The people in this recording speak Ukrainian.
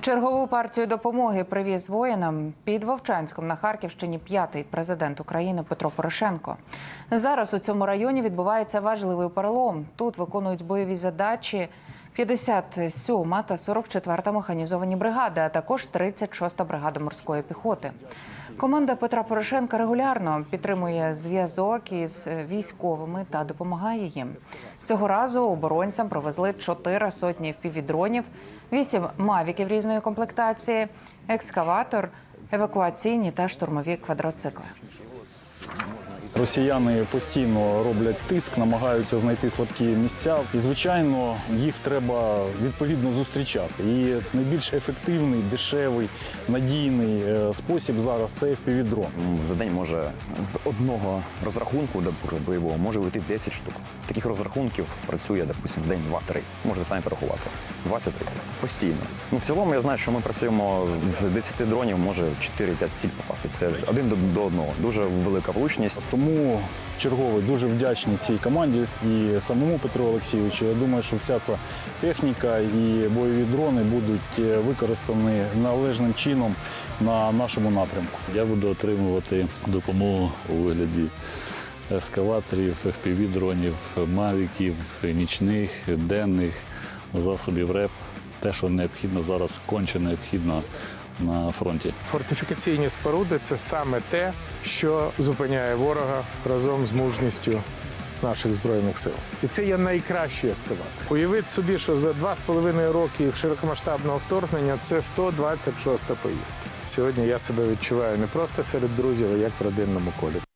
Чергову партію допомоги привіз воїнам під Вовчанськом на Харківщині п'ятий президент України Петро Порошенко. Зараз у цьому районі відбувається важливий перелом. Тут виконують бойові задачі 57 та 44 механізовані бригади, а також 36 бригада морської піхоти. Команда Петра Порошенка регулярно підтримує зв'язок із військовими та допомагає їм. Цього разу оборонцям провезли чотири сотні впівдронів, вісім мавіків різної комплектації, екскаватор, евакуаційні та штурмові квадроцикли. Росіяни постійно роблять тиск, намагаються знайти слабкі місця, і звичайно їх треба відповідно зустрічати. І найбільш ефективний, дешевий, надійний е, спосіб зараз це FPV-дрон. За день може з одного розрахунку наприклад, бойового може вийти 10 штук. Таких розрахунків працює, допустим, в день 2-3. Можете самі порахувати. 20-30. Постійно. Ну, в цілому я знаю, що ми працюємо з 10 дронів, може 4-5 ціль попасти. Це один до, до одного. Дуже велика влучність. Тому черговий дуже вдячний цій команді і самому Петру Олексійовичу. Я думаю, що вся ця техніка і бойові дрони будуть е, використані належним чином на нашому напрямку. Я буду отримувати допомогу у вигляді ескаваторів, FPV-дронів, мавіків, нічних, денних, засобів РЕП. Те, що необхідно зараз, конче необхідно на фронті. Фортифікаційні споруди це саме те, що зупиняє ворога разом з мужністю наших збройних сил. І це є найкращий ескаватор. Уявіть собі, що за два з половиною роки широкомасштабного вторгнення це 126 поїздка. Сьогодні я себе відчуваю не просто серед друзів, а як в родинному колі.